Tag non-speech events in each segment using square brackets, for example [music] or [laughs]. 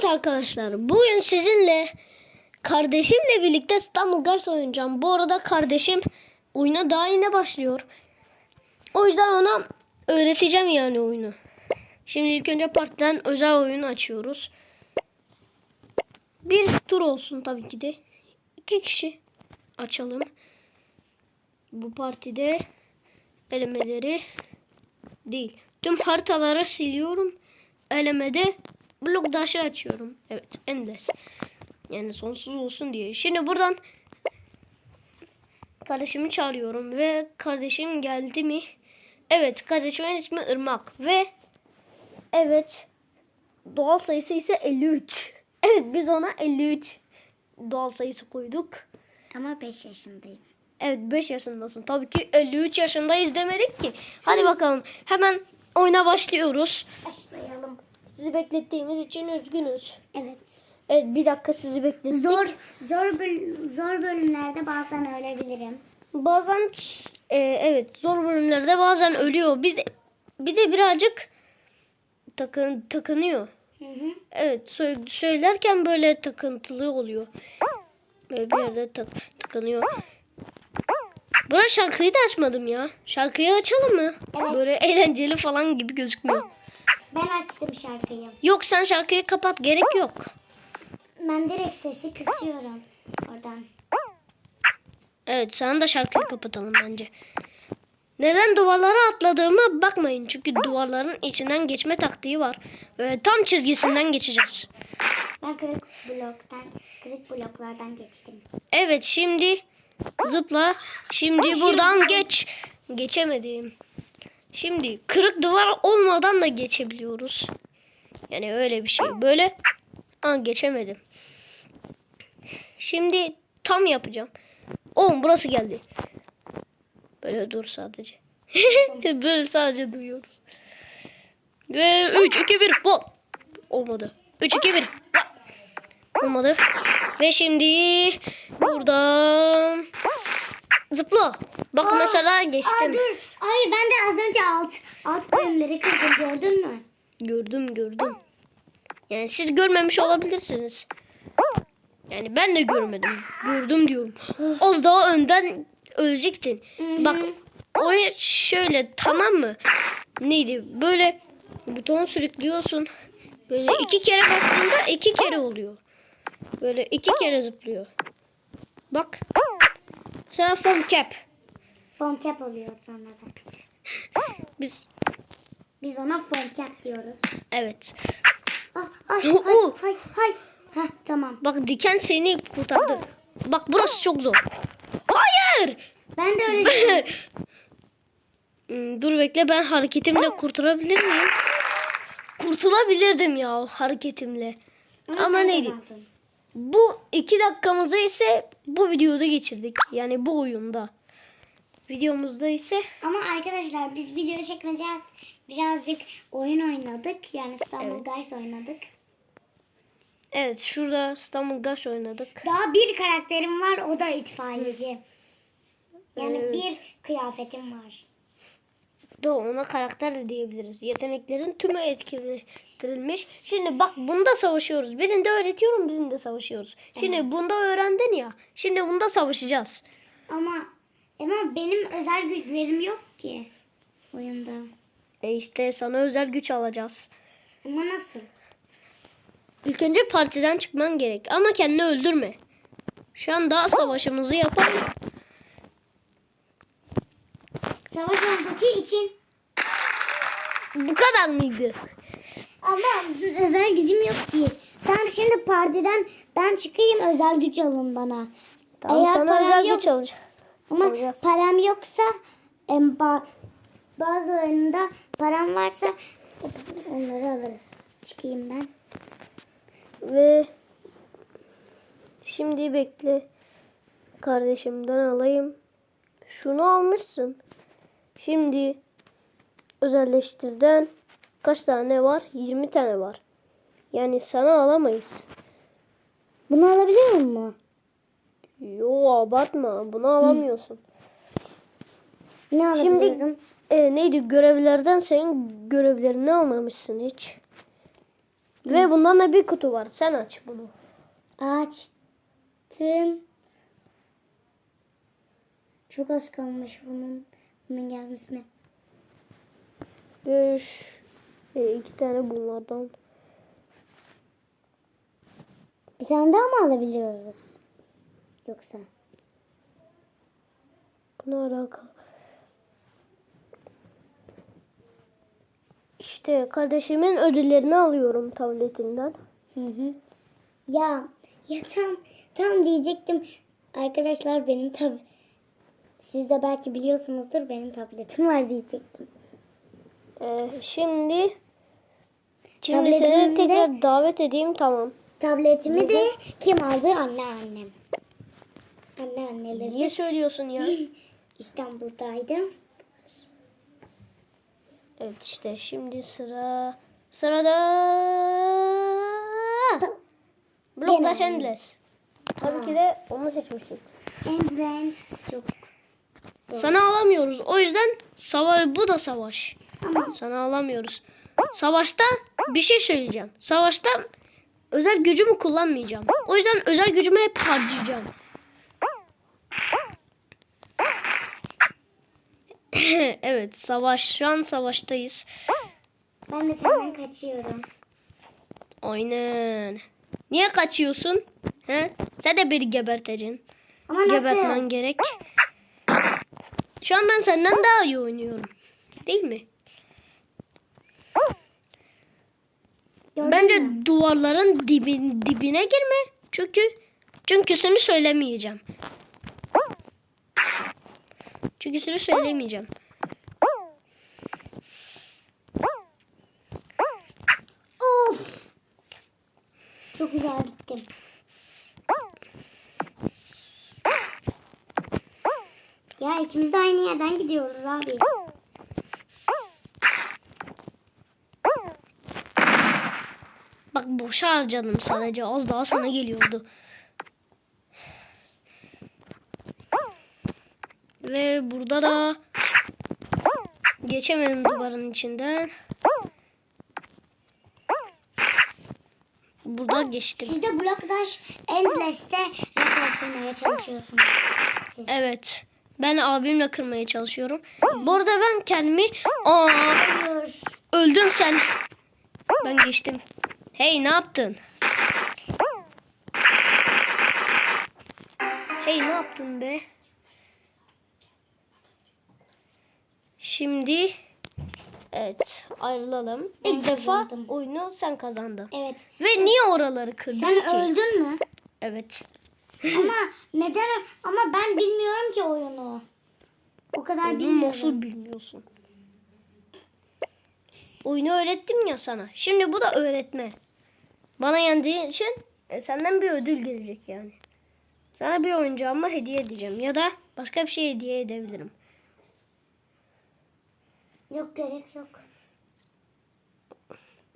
Evet arkadaşlar bugün sizinle kardeşimle birlikte İstanbul Guys oynayacağım. Bu arada kardeşim oyuna daha yeni başlıyor. O yüzden ona öğreteceğim yani oyunu. Şimdi ilk önce partiden özel oyunu açıyoruz. Bir tur olsun tabii ki de. İki kişi açalım. Bu partide elemeleri değil. Tüm haritaları siliyorum. Elemede blok daşı açıyorum. Evet endless. Yani sonsuz olsun diye. Şimdi buradan kardeşimi çağırıyorum ve kardeşim geldi mi? Evet kardeşimin ismi Irmak ve evet doğal sayısı ise 53. Evet biz ona 53 doğal sayısı koyduk. Ama 5 yaşındayım. Evet 5 yaşındasın. Tabii ki 53 yaşındayız demedik ki. Hadi bakalım hemen oyuna başlıyoruz. Başlayalım. Sizi beklettiğimiz için üzgünüz. Evet. Evet bir dakika sizi beklettik. Zor zor böl- zor bölümlerde bazen ölebilirim. Bazen e, evet zor bölümlerde bazen ölüyor. Bir de, bir de birazcık takın takınıyor. Hı hı. Evet sö- söylerken böyle takıntılı oluyor. Böyle bir yerde tak takınıyor. Buna şarkıyı da açmadım ya. Şarkıyı açalım mı? Evet. Böyle eğlenceli falan gibi gözükmüyor. Ben açtım şarkıyı. Yok sen şarkıyı kapat gerek yok. Ben direkt sesi kısıyorum oradan. Evet sen de şarkıyı kapatalım bence. Neden duvarlara atladığıma bakmayın. Çünkü duvarların içinden geçme taktiği var. Böyle tam çizgisinden geçeceğiz. Ben kırık bloktan kırık bloklardan geçtim. Evet şimdi zıpla. Şimdi buradan geç. Geçemedim. Şimdi kırık duvar olmadan da geçebiliyoruz. Yani öyle bir şey. Böyle Aa, geçemedim. Şimdi tam yapacağım. Oğlum burası geldi. Böyle dur sadece. [laughs] Böyle sadece duyuyoruz. Ve 3 2 1 bu. Olmadı. 3 2 1. Olmadı. Ve şimdi buradan zıpla. Bak mesela Aa geçtim. dur. Ay ben de az önce alt alt bölümleri kırdım gördün mü? Gördüm gördüm. Yani siz görmemiş olabilirsiniz. Yani ben de görmedim. Gördüm diyorum. Az daha önden ölecektin. Bak o şöyle tamam mı? Neydi? Böyle buton sürüklüyorsun. Böyle iki kere bastığında iki kere oluyor. Böyle iki kere zıplıyor. Bak. Mesela foam cap. Foam cap oluyor sonradan. Biz Biz ona foam cap diyoruz. evet. Ah, ay, hay, hay, hay. Heh, tamam. Bak diken seni kurtardı. Bak burası çok zor. Hayır. Ben de öyle. [laughs] Hmm, Dur bekle ben hareketimle kurtulabilir miyim? Kurtulabilirdim ya hareketimle. Ama sen neydi? kazandın. Bu iki dakikamızı ise bu videoda geçirdik. Yani bu oyunda. Videomuzda ise Ama arkadaşlar biz video çekmece birazcık oyun oynadık. Yani İstanbul Evet. Guys oynadık. evet şurada İstanbul Gaş oynadık. Daha bir karakterim var o da itfaiyeci. Yani Evet. bir kıyafetim var. Da ona karakter de diyebiliriz. Yeteneklerin tümü etkilendirilmiş. Şimdi bak bunda savaşıyoruz. Birinde öğretiyorum birinde savaşıyoruz. Şimdi bunda öğrendin ya. Şimdi bunda savaşacağız. Ama ama benim özel güçlerim yok ki oyunda. E işte sana özel güç alacağız. Ama nasıl? İlk önce partiden çıkman gerek. Ama kendini öldürme. Şu an daha savaşımızı yapalım. Savaş olduğu için Bu kadar mıydı? Ama özel gücüm yok ki. Ben şimdi partiden ben çıkayım özel güç alın bana. Tamam Eğer sana özel yok- güç alacağım. Ama Alacağız. param yoksa em, ba- bazılarında param varsa onları alırız. Çıkayım ben. Ve şimdi bekle. Kardeşimden alayım. Şunu almışsın. Şimdi özelleştirden kaç tane var? 20 tane var. Yani sana alamayız. Bunu alabiliyor mu? Yo abartma. Bunu alamıyorsun. Ne Şimdi alabiliyorum? e, neydi görevlerden senin görevlerini almamışsın hiç. Ve bundan da bir kutu var. Sen aç bunu. Açtım. Çok az kalmış bunun bunun gelmesine. Beş. E, iki tane bunlardan. Bir tane daha mı alabiliyoruz? Yoksa? Ne alaka? İşte kardeşimin ödüllerini alıyorum tabletinden. Hı hı. Ya ya tam tam diyecektim. Arkadaşlar benim tab siz de belki biliyorsunuzdur benim tabletim var diyecektim. Ee, şimdi şimdi seni tekrar davet edeyim tamam. Tabletimi de kim aldı? Anne annem. Anne anneleri Niye söylüyorsun ya? [laughs] İstanbul'daydı. evet işte şimdi sıra sırada Blockdash Gene Endless. Tabii ki de onu seçmişim. Endless çok. Sana alamıyoruz. O yüzden savaş bu da savaş. Sana alamıyoruz. Savaşta bir şey söyleyeceğim. Savaşta özel gücümü kullanmayacağım. O yüzden özel gücümü hep harcayacağım. [laughs] evet savaş. Şu an savaştayız. ben de senden kaçıyorum. Aynen. Niye kaçıyorsun? He? Sen de beni geberteceksin. Ama nasıl? Gebertmen gerek. Şu an ben senden daha iyi oynuyorum. Değil mi? Gördün Bence mü? duvarların dibin, dibine girme. Çünkü çünkü seni söylemeyeceğim. Çünkü seni söylemeyeceğim. Of. Çok güzel gittim. Ya ikimiz de aynı yerden gidiyoruz abi. Bak boşa harcadım sadece. Az daha sana geliyordu. Ve burada da geçemedim duvarın içinden. Burada geçtim. Siz de Blockdash Endless'te rekor kırmaya çalışıyorsunuz. Siz. Evet. Ben abimle kırmaya çalışıyorum. Bu arada ben kendimi... Aa, Hayır. öldün sen. Ben geçtim. Hey ne yaptın? Hey ne yaptın be? Şimdi evet ayrılalım. Ben İlk defa kazandım. oyunu sen kazandın. Evet. Ve niye oraları kırdın Sen ki? öldün mü? Evet. ama neden? Ama ben bilmiyorum ki oyunu. O kadar Oyunu bilmiyorum. nasıl bilmiyorsun? Oyunu öğrettim ya sana. Şimdi bu da öğretme. Bana yendiğin için e, senden bir ödül gelecek yani. Sana bir oyuncağımı hediye edeceğim. Ya da başka bir şey hediye edebilirim. Yok gerek yok.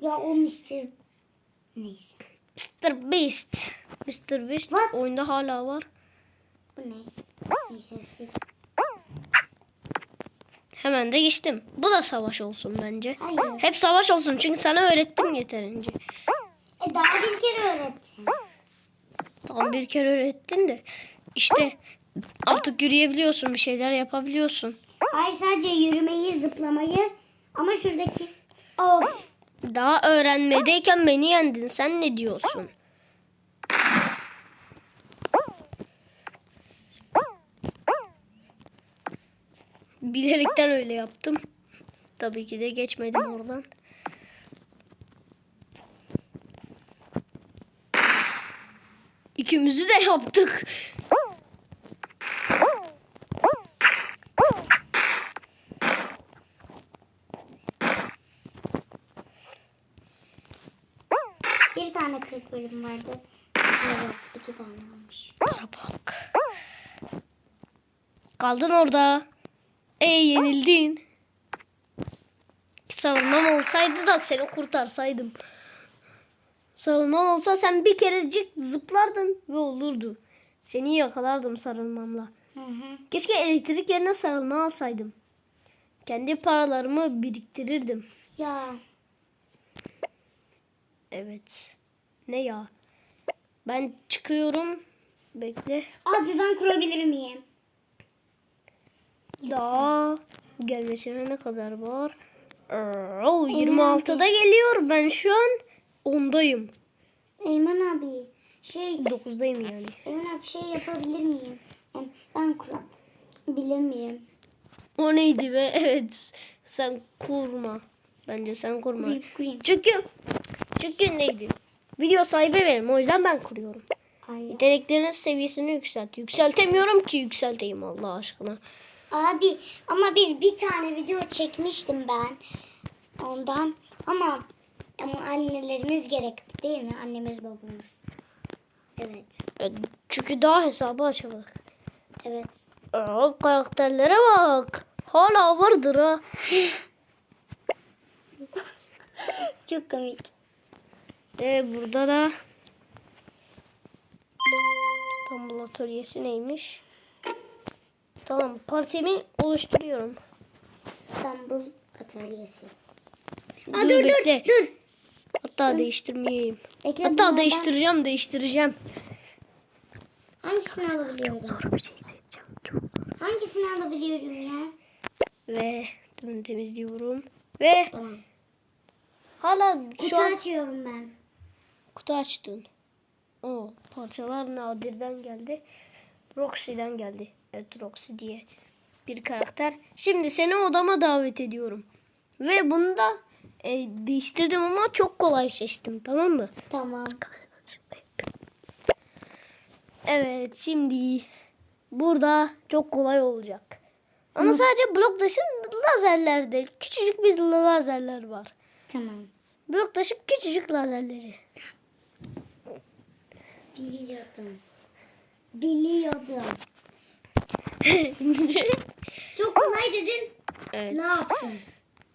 Ya o Mr. Neyse. Mr. Beast. Mr. Beast What? oyunda hala var. Bu ne? Neyse. Hemen de geçtim. Bu da savaş olsun bence. Hayır. Hep savaş olsun çünkü sana öğrettim yeterince. Daha bir kere öğrettin. Tamam bir kere öğrettin de işte artık yürüyebiliyorsun bir şeyler yapabiliyorsun. Hayır sadece yürümeyi, zıplamayı ama şuradaki of. Daha öğrenmedeyken beni yendin. Sen ne diyorsun? Bilerekten öyle yaptım. Tabii ki de geçmedim oradan. İkimizi de yaptık. Bir tane kırık bölüm vardı. Evet, iki tane olmuş. Bak. Kaldın orada. E yenildin. Savunmam olsaydı da seni kurtarsaydım. Savunmam olsa sen bir kerecik zıplardın ve olurdu. Seni yakalardım sarılmamla. Hı hı. Keşke elektrik yerine sarılma alsaydım. Kendi paralarımı biriktirirdim. Ya Evet. Ne ya? Ben çıkıyorum. Bekle. Abi ben kurabilir miyim? Daha gelmesine ne kadar var? Oo, 26'da geliyor. Ben şu an 10'dayım. Eymen abi şey 9'dayım yani. Eymen abi şey yapabilir miyim? Ben kurabilir miyim? O neydi be? [laughs] Evet. Sen kurma. Bence sen kurma. Kurayım, kurayım. Çünkü çünkü neydi? Video sahibi benim. O yüzden ben kuruyorum. Ay. Yeteneklerinin seviyesini yükselt. Yükseltemiyorum ki yükselteyim Allah aşkına. Abi ama biz bir tane video çekmiştim ben ondan ama ama annelerimiz gerek değil mi? Annemiz babamız. Evet. Evet, Çünkü daha hesabı açamadık. Evet. Aa, karakterlere bak. Hala vardır ha. [laughs] Çok komik. Ve burada da İstanbul Atölyesi neymiş? Tamam partimi oluşturuyorum. İstanbul Atölyesi. Dur, Aa, dur dur bekle. dur. Hatta değiştirmeyeyim. Bekle, Hatta bunlardan değiştireceğim değiştireceğim. Hangisini alabiliyorum? bir şey seçeceğim. Çok zor. Hangisini alabiliyorum ya? Ve bunu temizliyorum. Ve Tamam. hala Kutu şu an açıyorum ben. kutu açtın. O parçalar Nadir'den geldi. Roxy'den geldi. Evet Roxy diye bir karakter. Şimdi seni odama davet ediyorum. Ve bunu da e, değiştirdim ama çok kolay seçtim tamam mı? Tamam. Evet şimdi burada çok kolay olacak. Ama sadece blok dışı lazerler değil. Küçücük bir lazerler var. Tamam. Blok dışı küçücük lazerleri. Biliyordum. Biliyordum. [laughs] Çok kolay dedin. evet. Ne yaptın?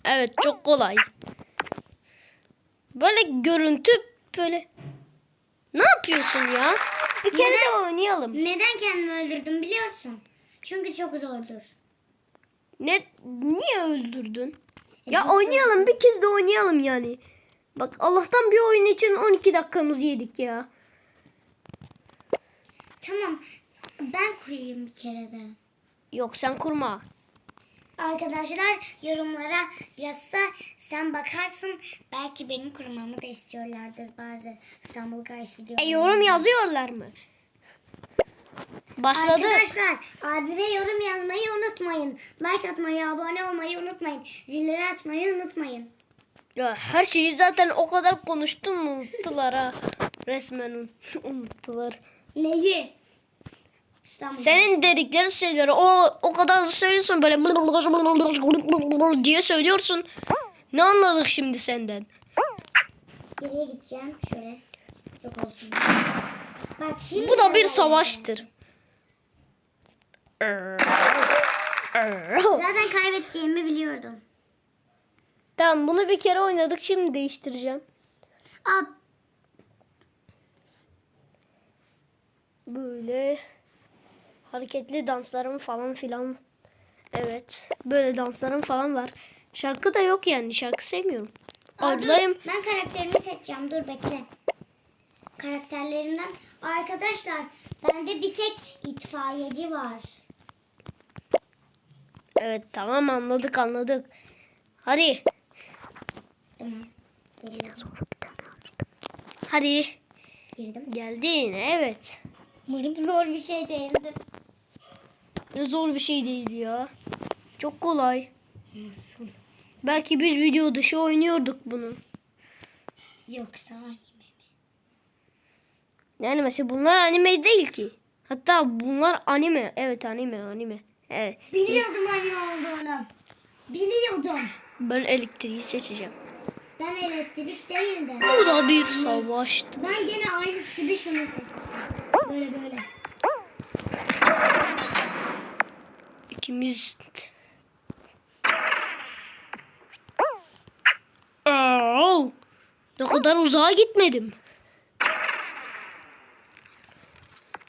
Evet çok kolay. Böyle görüntü böyle. Ne yapıyorsun ya? Bir kere de oynayalım. Neden kendimi öldürdüm biliyorsun? Çünkü çok zordur. Ne niye öldürdün? Ya oynayalım bir kez de oynayalım yani. Bak Allah'tan bir oyun için 12 dakikamızı yedik ya. Tamam. Ben kurayım bir kere de. Yok sen kurma. Arkadaşlar yorumlara yazsa sen bakarsın. Belki benim kurmamı da istiyorlardır bazı İstanbul Guys videoları. E yorum yazıyorlar mı? Başladı. Arkadaşlar abime yorum yazmayı unutmayın. Like atmayı, abone olmayı unutmayın. Zilleri açmayı unutmayın. Ya her şeyi zaten o kadar konuştum unuttular ha. Resmen un- [laughs] unuttular. Neyi? İstanbul. Senin dedikleri şeyleri o o kadar hızlı söylüyorsun böyle diye söylüyorsun. Ne anladık şimdi senden? Geriye gideceğim. Şöyle. Yok olsun. Bak şimdi Bu da bir savaştır. Zaten kaybedeceğimi biliyordum. Tamam bunu bir kere oynadık şimdi değiştireceğim. Al. Böyle hareketli danslarım falan filan. Evet böyle danslarım falan var. Şarkı da yok yani şarkı sevmiyorum. Aa, dur, Ablayım. Ben karakterimi seçeceğim. Dur bekle. Karakterlerimden. Arkadaşlar bende bir tek itfaiyeci var. Evet tamam anladık anladık. Hadi. Tamam. Hadi. Girdim. Geldin evet. Umarım zor bir şey değildir. Ne zor bir şey değil ya. Çok kolay. Nasıl? Belki biz video dışı oynuyorduk bunu. Yoksa anime mi? Yani mesela bunlar anime değil ki. Hatta bunlar anime. Evet anime anime. Evet. Biliyordum anime olduğunu. Biliyordum. Ben elektriği seçeceğim. Ben elektrik değildim. Bu da bir savaştı. Ben gene aynısı gibi şunu seçtim. Böyle böyle. İkimiz ne kadar uzağa gitmedim.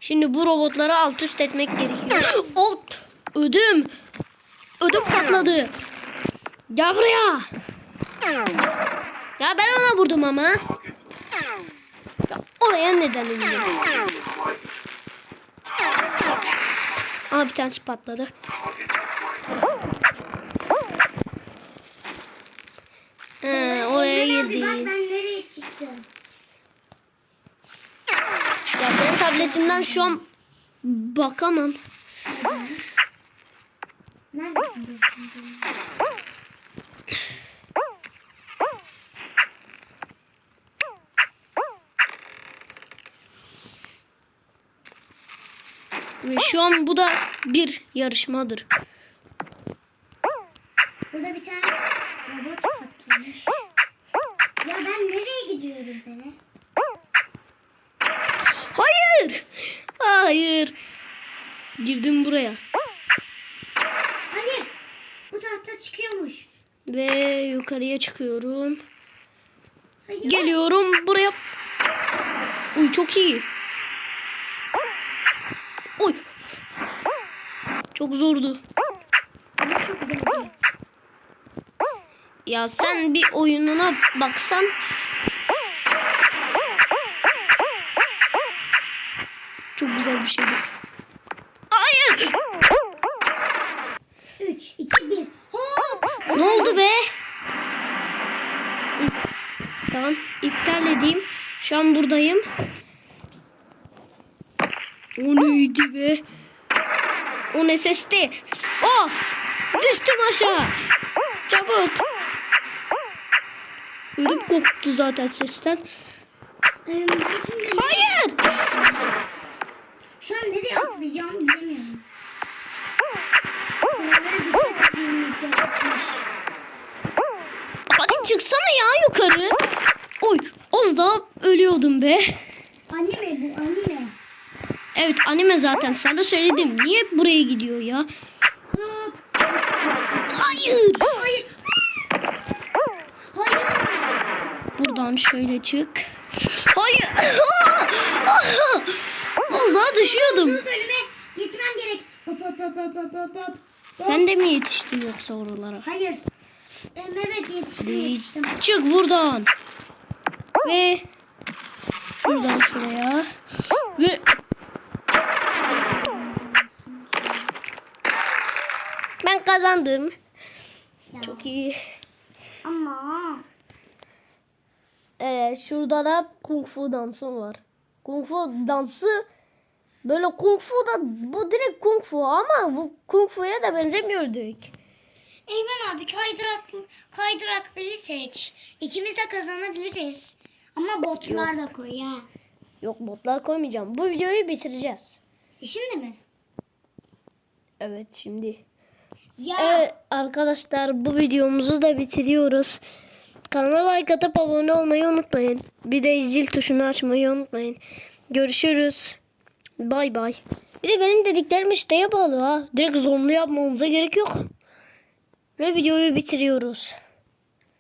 Şimdi bu robotları alt üst etmek gerekiyor. Ol, ödüm. Ödüm patladı. Gel buraya. Ya ben ona vurdum ama. Ya oraya neden indim? Aa bir tanesi patladı. He, oraya abi, Bak ben nereye çıktım? Ya senin tabletinden şu an bakamam. Neredesin? Ve şu an bu da bir yarışmadır. Burada bir tane robot patlamış. Ya ben beni? Hayır. Hayır. Girdim buraya. Hayır. Bu tahta çıkıyormuş. Ve yukarıya çıkıyorum. Hayır. Geliyorum buraya. Uy çok iyi. Uy. Çok zordu. Çok. Ya sen bir oyununa baksan. Çok güzel bir şeydi. Hayır. 3, 2, 1. Hop. Ne oldu be? Tamam iptal edeyim. Şu an buradayım. O neydi be? O ne sesti? Oh! Düştüm aşağı. Çabuk. Ödüm koptu zaten sesten. Şimdi Hayır! Şu an nereye atlayacağımı bilemiyorum. Hadi çıksana ya yukarı. Oy az daha ölüyordum be. Anime bu anime. Evet anime zaten sana söyledim. Niye buraya gidiyor ya? Hayır. Hayır. Hayır. Buradan şöyle çık. Hayır. [laughs] Daha düşüyordum. Bu bölüme geçmem gerek. Hop hop hop hop hop hop hop. Sen de mi yetiştin yoksa oralara? Hayır. Ee, evet yetiştim. Çık buradan. Ve şuradan şuraya. Ve ben kazandım. Ya. Çok iyi. Ama Evet şurada da kung fu dansı var. Kung fu dansı böyle kung fu da bu direkt kung fu ama bu kung fu'ya da benzemiyorduk. Eymen abi kaydıraklı, kaydıraklıyı seç. İkimiz de kazanabiliriz. Ama botlar da koy ya. Yok botlar koymayacağım. Bu videoyu bitireceğiz. E Şimdi mi? Evet şimdi. Ya. Evet arkadaşlar bu videomuzu da bitiriyoruz. Kanala like atıp abone olmayı unutmayın. Bir de zil tuşunu açmayı unutmayın. Görüşürüz. Bay bay. Bir de benim dediklerim isteğe bağlı ha. Direkt zorlu yapmanıza gerek yok. Ve videoyu bitiriyoruz.